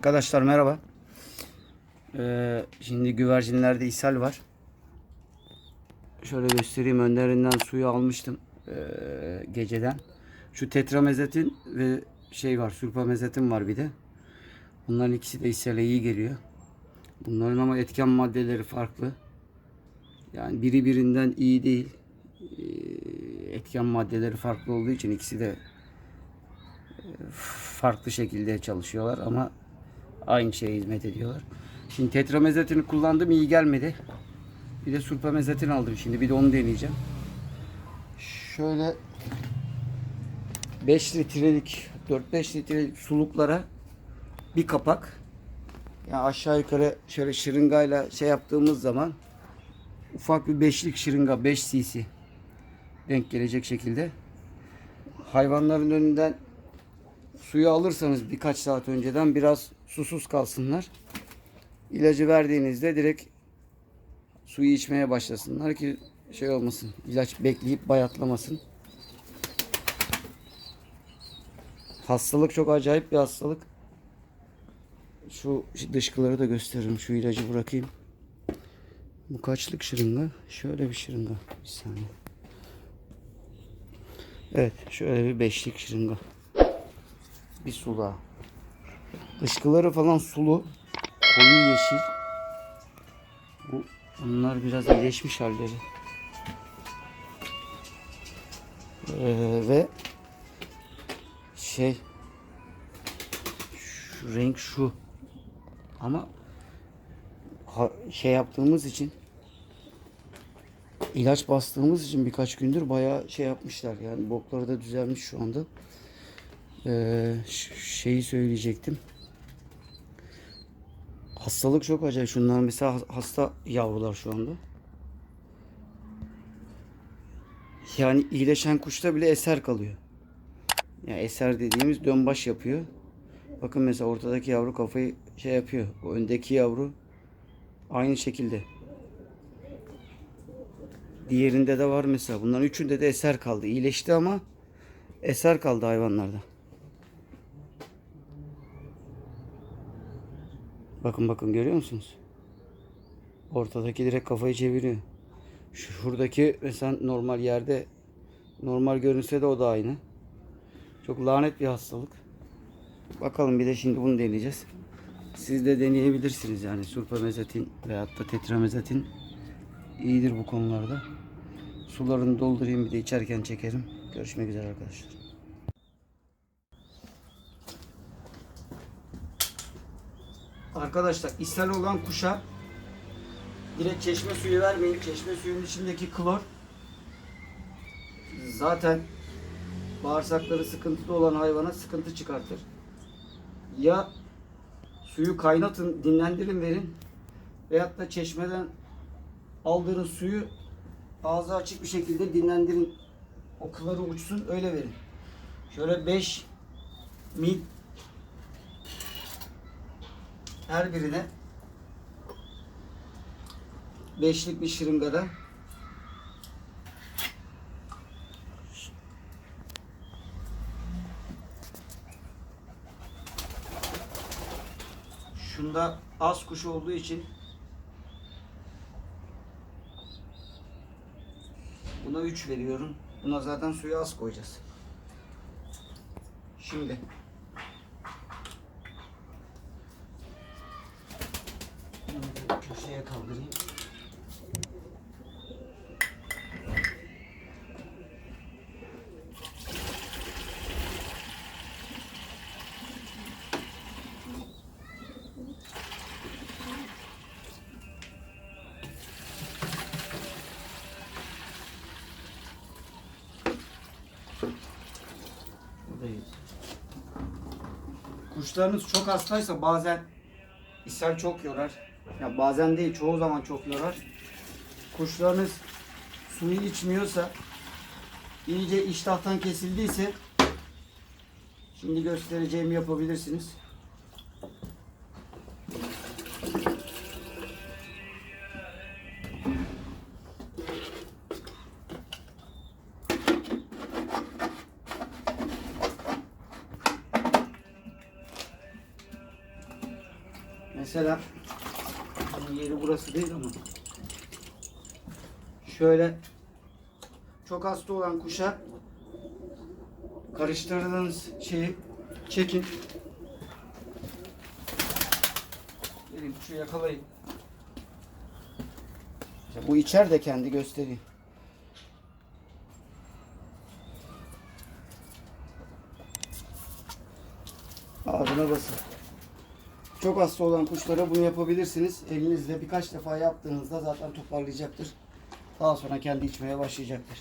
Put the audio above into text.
Arkadaşlar merhaba. Ee, şimdi güvercinlerde ishal var. Şöyle göstereyim. Önlerinden suyu almıştım ee, geceden. Şu tetramezetin ve şey var, sulfamezetin var bir de. Bunların ikisi de ishale iyi geliyor. Bunların ama etken maddeleri farklı. Yani biri birinden iyi değil. Ee, etken maddeleri farklı olduğu için ikisi de farklı şekilde çalışıyorlar ama aynı şeye hizmet ediyorlar. Şimdi tetramezetini kullandım iyi gelmedi. Bir de sulfamezetin aldım şimdi bir de onu deneyeceğim. Şöyle 5 litrelik 4-5 litrelik suluklara bir kapak. Yani aşağı yukarı şöyle şırıngayla şey yaptığımız zaman ufak bir beşlik şırınga 5 cc denk gelecek şekilde hayvanların önünden suyu alırsanız birkaç saat önceden biraz susuz kalsınlar. İlacı verdiğinizde direkt suyu içmeye başlasınlar ki şey olmasın. ilaç bekleyip bayatlamasın. Hastalık çok acayip bir hastalık. Şu dışkıları da gösteririm. Şu ilacı bırakayım. Bu kaçlık şırınga? Şöyle bir şırınga. Bir saniye. Evet. Şöyle bir beşlik şırınga bir sula. Dışkıları falan sulu. Koyu yeşil. Bu bunlar biraz iyileşmiş halleri. Ee, ve şey şu renk şu. Ama ha- şey yaptığımız için ilaç bastığımız için birkaç gündür bayağı şey yapmışlar. Yani bokları da düzelmiş şu anda. Ee, şeyi söyleyecektim. Hastalık çok acayip. Şunlar mesela has- hasta yavrular şu anda. Yani iyileşen kuşta bile eser kalıyor. Yani eser dediğimiz dönbaş yapıyor. Bakın mesela ortadaki yavru kafayı şey yapıyor. O öndeki yavru aynı şekilde. Diğerinde de var mesela. Bunların üçünde de eser kaldı. İyileşti ama eser kaldı hayvanlarda. Bakın bakın görüyor musunuz? Ortadaki direkt kafayı çeviriyor. Şu- Şuradaki mesela normal yerde normal görünse de o da aynı. Çok lanet bir hastalık. Bakalım bir de şimdi bunu deneyeceğiz. Siz de deneyebilirsiniz yani sulfamezatin veyahut da tetramezatin iyidir bu konularda. Sularını doldurayım bir de içerken çekerim. Görüşmek üzere arkadaşlar. Arkadaşlar ishal olan kuşa direkt çeşme suyu vermeyin. Çeşme suyunun içindeki klor zaten bağırsakları sıkıntılı olan hayvana sıkıntı çıkartır. Ya suyu kaynatın, dinlendirin verin. Veyahut da çeşmeden aldığınız suyu ağzı açık bir şekilde dinlendirin. O kloru uçsun öyle verin. Şöyle 5 mil her birine beşlik bir şırıngada şunda az kuş olduğu için buna 3 veriyorum. Buna zaten suyu az koyacağız. Şimdi Bunu bir köşeye kaldırayım. Kuşlarınız çok hastaysa bazen ishal çok yorar. Ya bazen değil çoğu zaman çok yorar. Kuşlarınız suyu içmiyorsa iyice iştahtan kesildiyse şimdi göstereceğimi yapabilirsiniz. Mesela hani yeri burası değil ama şöyle çok hasta olan kuşa karıştırdığınız şeyi çekin. Gelin kuşu yakalayın. İşte bu içer de kendi gösteriyor. Ağzına basın. Çok hasta olan kuşlara bunu yapabilirsiniz. Elinizle birkaç defa yaptığınızda zaten toparlayacaktır. Daha sonra kendi içmeye başlayacaktır.